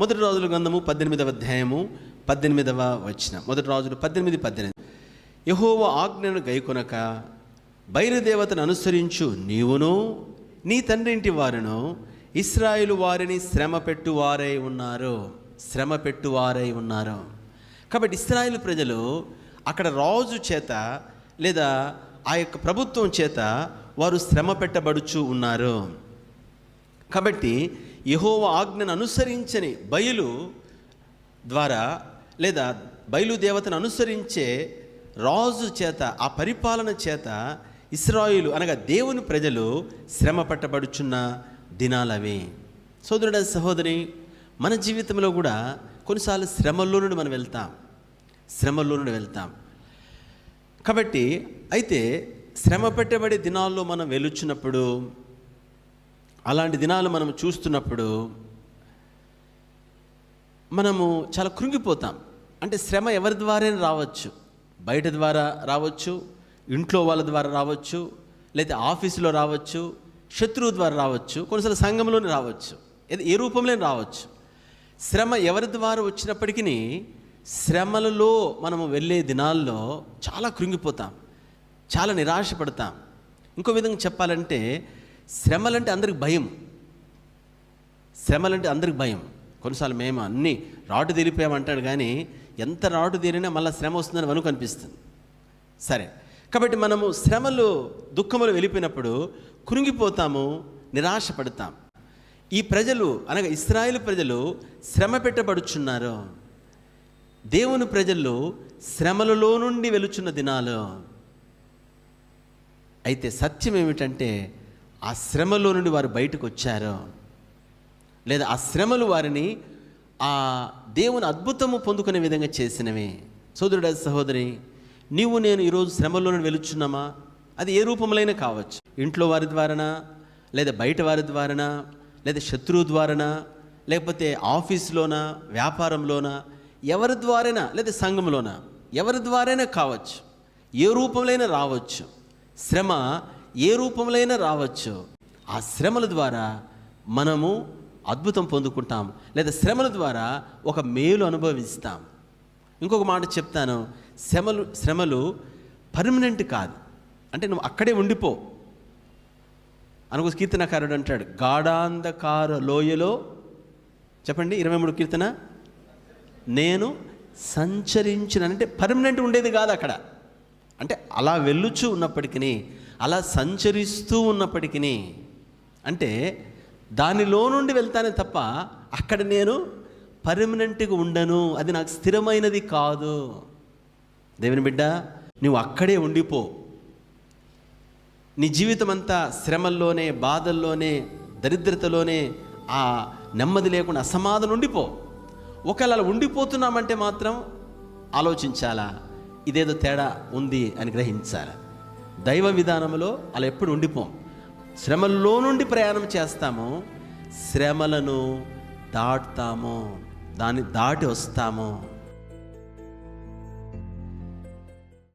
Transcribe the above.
మొదటి రోజుల గ్రంథము పద్దెనిమిదవ అధ్యాయము పద్దెనిమిదవ వచ్చిన మొదటి రోజులు పద్దెనిమిది పద్దెనిమిది. యహోవ ఆజ్ఞను గైకొనక బయలుదేవతను అనుసరించు నీవును నీ తండ్రింటి వారును ఇస్రాయిలు వారిని శ్రమ పెట్టువారై ఉన్నారు. శ్రమ పెట్టువారై ఉన్నారు. కాబట్టి ఇస్రాయిల్ ప్రజలు అక్కడ రాజు చేత లేదా ఆ యొక్క ప్రభుత్వం చేత వారు శ్రమ పెట్టబడుచు ఉన్నారు. కాబట్టి యహోవ ఆజ్ఞను అనుసరించని బయలు ద్వారా లేదా బయలు దేవతను అనుసరించే రాజు చేత ఆ పరిపాలన చేత ఇస్రాయిలు అనగా దేవుని ప్రజలు శ్రమ పట్టబడుచున్న దినాలవి. సోదరుడ సహోదరి మన జీవితంలో కూడా కొన్నిసార్లు శ్రమల్లో నుండి మనం వెళ్తాం. శ్రమల్లో నుండి వెళ్తాం. కాబట్టి అయితే శ్రమ పెట్టబడే దినాల్లో మనం వెలుచున్నప్పుడు అలాంటి దినాలు మనం చూస్తున్నప్పుడు మనము చాలా కృంగిపోతాం. అంటే శ్రమ ఎవరి ద్వారైనా రావచ్చు. బయట ద్వారా రావచ్చు ఇంట్లో వాళ్ళ ద్వారా రావచ్చు లేదా ఆఫీసులో రావచ్చు శత్రువు ద్వారా రావచ్చు కొన్నిసార్లు సంఘంలోనే రావచ్చు ఏ రూపంలో రావచ్చు. శ్రమ ఎవరి ద్వారా వచ్చినప్పటికీ శ్రమలలో మనము వెళ్ళే దినాల్లో చాలా కృంగిపోతాం చాలా నిరాశపడతాం. ఇంకో విధంగా చెప్పాలంటే శ్రమలంటే అందరికి భయం. శ్రమలంటే అందరికి భయం. కొన్నిసార్లు మేము అన్నీ రాటు తీరిపోయామంటాడు కానీ ఎంత రాటు తీరినా మళ్ళీ శ్రమ వస్తుందని మనకు అనిపిస్తుంది. సరే కాబట్టి మనము శ్రమలు దుఃఖములు వెళ్ళిపోయినప్పుడు కురింగిపోతాము నిరాశపడతాం. ఈ ప్రజలు అనగా ఇస్రాయేల్ ప్రజలు శ్రమ పెట్టబడుచున్నారు. దేవుని ప్రజలు శ్రమలలో నుండి వెలుచున్న దినాలు. అయితే సత్యం ఏమిటంటే ఆ శ్రమలో నుండి వారు బయటకు వచ్చారో. లేదా ఆ శ్రమలు వారిని ఆ దేవుని అద్భుతము పొందుకునే విధంగా చేసినవి. సోదరుడ సహోదరి నీవు నేను ఈరోజు శ్రమలో నుండి వెలుచున్నామా? అది ఏ రూపంలోనే కావచ్చు. ఇంట్లో వారి ద్వారానా? లేదా బయట వారి ద్వారానా? లేదా శత్రువు ద్వారానా? లేకపోతే ఆఫీస్లోనా? వ్యాపారంలోనా? ఎవరి ద్వారైనా? లేదా సంఘంలోనా? ఎవరి ద్వారైనా కావచ్చు. ఏ రూపంలోనైనా రావచ్చు. శ్రమ ఏ రూపంలోనైనా రావచ్చు. ఆ శ్రమల ద్వారా మనము అద్భుతం పొందుకుంటాం. లేదా శ్రమల ద్వారా ఒక మేలు అనుభవిస్తాం. ఇంకొక మాట చెప్తాను. శ్రమలు శ్రమలు పర్మనెంట్ కాదు. అంటే నువ్వు అక్కడే ఉండిపో. అనుకో కీర్తనకారుడు అంటాడు గాఢాంధకార లోయలో చెప్పండి ఇరవై మూడు కీర్తన. నేను సంచరించిన అంటే పర్మనెంట్ ఉండేది కాదు అక్కడ. అంటే అలా వెళ్ళుచు ఉన్నప్పటికీ అలా సంచరిస్తూ ఉన్నప్పటికీ అంటే దానిలో నుండి వెళ్తానే తప్ప అక్కడ నేను పర్మనెంట్గా ఉండను అది నాకు స్థిరమైనది కాదు. దేవుని బిడ్డ నువ్వు అక్కడే ఉండిపో. నీ జీవితం అంతా శ్రమల్లోనే బాధల్లోనే దరిద్రతలోనే ఆ నెమ్మది లేకుండా అసమాధానం ఉండిపో. ఒకవేళ అలా ఉండిపోతున్నామంటే మాత్రం ఆలోచించాలా? ఇదేదో తేడా ఉంది అని గ్రహించాలా? దైవ విధానంలో అలా ఎప్పుడు ఉండిపోం. శ్రమల్లో నుండి ప్రయాణం చేస్తాము శ్రమలను దాటుతాము దాన్ని దాటి వస్తాము.